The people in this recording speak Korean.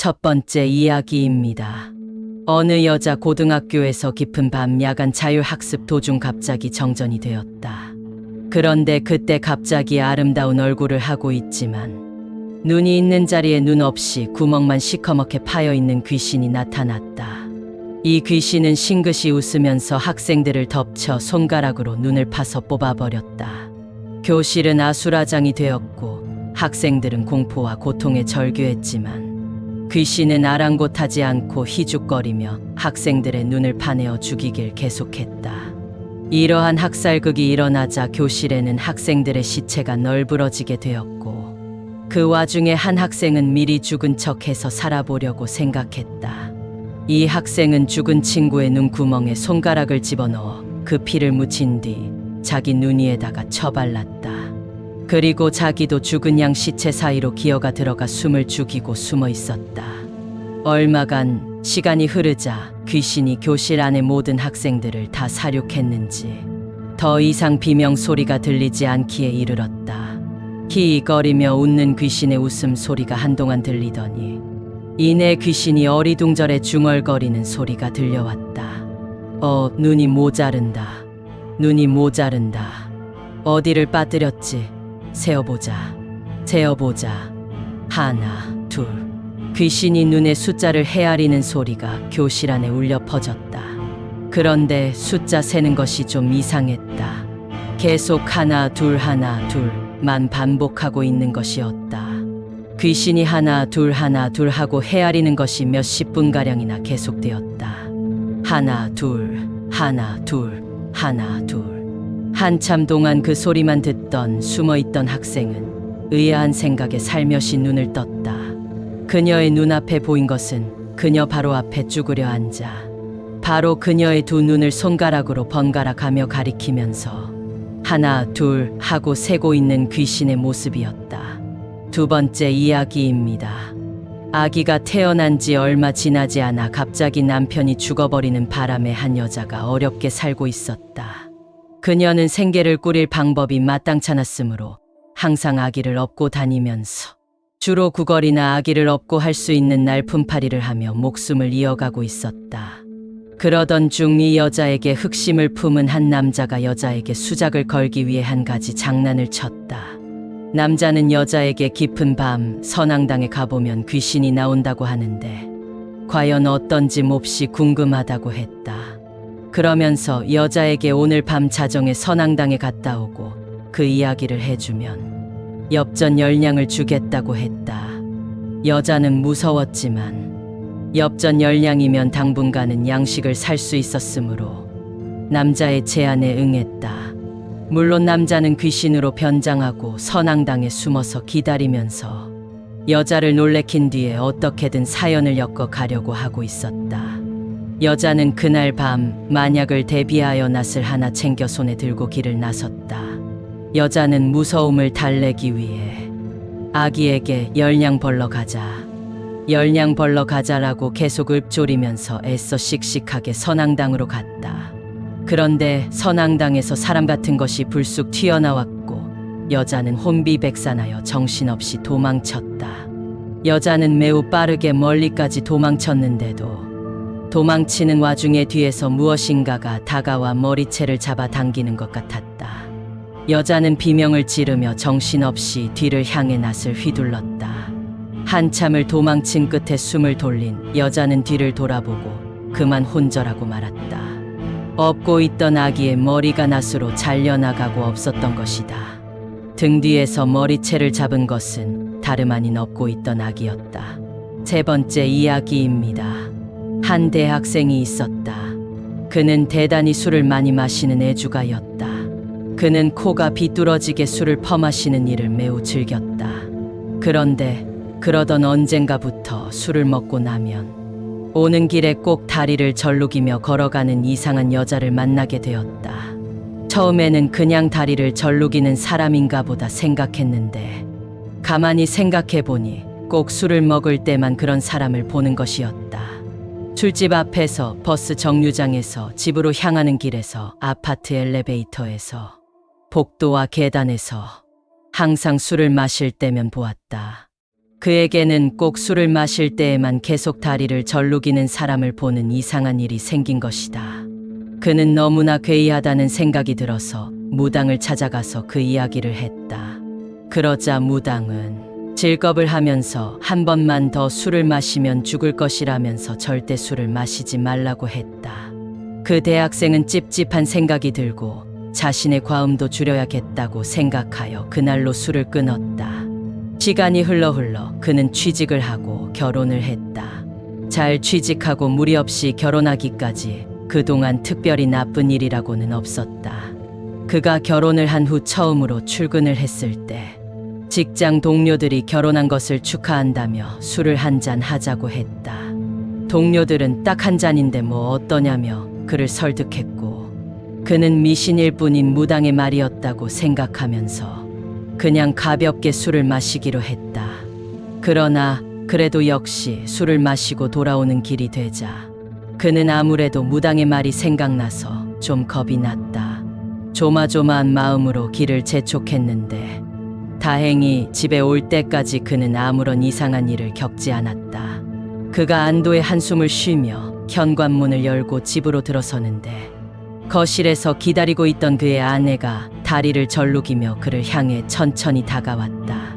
첫 번째 이야기입니다. 어느 여자 고등학교에서 깊은 밤 야간 자율학습 도중 갑자기 정전이 되었다. 그런데 그때 갑자기 아름다운 얼굴을 하고 있지만 눈이 있는 자리에 눈 없이 구멍만 시커멓게 파여 있는 귀신이 나타났다. 이 귀신은 싱긋이 웃으면서 학생들을 덮쳐 손가락으로 눈을 파서 뽑아버렸다. 교실은 아수라장이 되었고 학생들은 공포와 고통에 절규했지만 귀신은 아랑곳하지 않고 희죽거리며 학생들의 눈을 파내어 죽이길 계속했다. 이러한 학살극이 일어나자 교실에는 학생들의 시체가 널브러지게 되었고 그 와중에 한 학생은 미리 죽은 척해서 살아보려고 생각했다. 이 학생은 죽은 친구의 눈구멍에 손가락을 집어넣어 그 피를 묻힌 뒤 자기 눈 위에다가 처발랐다. 그리고 자기도 죽은 양 시체 사이로 기어가 들어가 숨을 죽이고 숨어 있었다. 얼마간 시간이 흐르자 귀신이 교실 안의 모든 학생들을 다 사륙했는지 더 이상 비명 소리가 들리지 않기에 이르렀다. 키거리며 웃는 귀신의 웃음 소리가 한동안 들리더니 이내 귀신이 어리둥절해 중얼거리는 소리가 들려왔다. 어, 눈이 모자른다. 눈이 모자른다. 어디를 빠뜨렸지? 세어보자. 세어보자. 하나, 둘. 귀신이 눈에 숫자를 헤아리는 소리가 교실 안에 울려 퍼졌다. 그런데 숫자 세는 것이 좀 이상했다. 계속 하나, 둘, 하나, 둘만 반복하고 있는 것이었다. 귀신이 하나, 둘, 하나, 둘 하고 헤아리는 것이 몇십 분가량이나 계속되었다. 하나, 둘, 하나, 둘, 하나, 둘. 한참 동안 그 소리만 듣던 숨어 있던 학생은 의아한 생각에 살며시 눈을 떴다. 그녀의 눈앞에 보인 것은 그녀 바로 앞에 쭈그려 앉아 바로 그녀의 두 눈을 손가락으로 번갈아 가며 가리키면서 하나, 둘 하고 세고 있는 귀신의 모습이었다. 두 번째 이야기입니다. 아기가 태어난 지 얼마 지나지 않아 갑자기 남편이 죽어버리는 바람에 한 여자가 어렵게 살고 있었다. 그녀는 생계를 꾸릴 방법이 마땅찮았으므로 항상 아기를 업고 다니면서 주로 구걸이나 아기를 업고 할 수 있는 날 품팔이를 하며 목숨을 이어가고 있었다. 그러던 중 이 여자에게 흑심을 품은 한 남자가 여자에게 수작을 걸기 위해 한 가지 장난을 쳤다. 남자는 여자에게 깊은 밤 선앙당에 가보면 귀신이 나온다고 하는데 과연 어떤지 몹시 궁금하다고 했다. 그러면서 여자에게 오늘 밤 자정에 선앙당에 갔다 오고 그 이야기를 해주면 엽전 열량을 주겠다고 했다. 여자는 무서웠지만 엽전 열량이면 당분간은 양식을 살 수 있었으므로 남자의 제안에 응했다. 물론 남자는 귀신으로 변장하고 선앙당에 숨어서 기다리면서 여자를 놀래킨 뒤에 어떻게든 사연을 엮어 가려고 하고 있었다. 여자는 그날 밤 만약을 대비하여 낫을 하나 챙겨 손에 들고 길을 나섰다. 여자는 무서움을 달래기 위해 아기에게 열량 벌러 가자. 열량 벌러 가자라고 계속 읊조리면서 애써 씩씩하게 선앙당으로 갔다. 그런데 선앙당에서 사람 같은 것이 불쑥 튀어나왔고 여자는 혼비백산하여 정신없이 도망쳤다. 여자는 매우 빠르게 멀리까지 도망쳤는데도 도망치는 와중에 뒤에서 무엇인가가 다가와 머리채를 잡아 당기는 것 같았다. 여자는 비명을 지르며 정신없이 뒤를 향해 낫을 휘둘렀다. 한참을 도망친 끝에 숨을 돌린 여자는 뒤를 돌아보고 그만 혼절하고 말았다. 업고 있던 아기의 머리가 낫으로 잘려나가고 없었던 것이다. 등 뒤에서 머리채를 잡은 것은 다름 아닌 업고 있던 아기였다. 세 번째 이야기입니다. 한 대학생이 있었다. 그는 대단히 술을 많이 마시는 애주가였다. 그는 코가 비뚤어지게 술을 퍼마시는 일을 매우 즐겼다. 그런데 그러던 언젠가부터 술을 먹고 나면 오는 길에 꼭 다리를 절룩이며 걸어가는 이상한 여자를 만나게 되었다. 처음에는 그냥 다리를 절룩이는 사람인가 보다 생각했는데 가만히 생각해 보니 꼭 술을 먹을 때만 그런 사람을 보는 것이었다. 술집 앞에서 버스 정류장에서 집으로 향하는 길에서 아파트 엘리베이터에서 복도와 계단에서 항상 술을 마실 때면 보았다. 그에게는 꼭 술을 마실 때에만 계속 다리를 절룩이는 사람을 보는 이상한 일이 생긴 것이다. 그는 너무나 괴이하다는 생각이 들어서 무당을 찾아가서 그 이야기를 했다. 그러자 무당은 질겁을 하면서 한 번만 더 술을 마시면 죽을 것이라면서 절대 술을 마시지 말라고 했다. 그 대학생은 찝찝한 생각이 들고 자신의 과음도 줄여야겠다고 생각하여 그날로 술을 끊었다. 시간이 흘러 흘러 그는 취직을 하고 결혼을 했다. 잘 취직하고 무리 없이 결혼하기까지 그동안 특별히 나쁜 일이라고는 없었다. 그가 결혼을 한 후 처음으로 출근을 했을 때 직장 동료들이 결혼한 것을 축하한다며 술을 한 잔 하자고 했다. 동료들은 딱 한 잔인데 뭐 어떠냐며 그를 설득했고 그는 미신일 뿐인 무당의 말이었다고 생각하면서 그냥 가볍게 술을 마시기로 했다. 그러나 그래도 역시 술을 마시고 돌아오는 길이 되자 그는 아무래도 무당의 말이 생각나서 좀 겁이 났다. 조마조마한 마음으로 길을 재촉했는데 다행히 집에 올 때까지 그는 아무런 이상한 일을 겪지 않았다. 그가 안도의 한숨을 쉬며 현관문을 열고 집으로 들어서는데 거실에서 기다리고 있던 그의 아내가 다리를 절룩이며 그를 향해 천천히 다가왔다.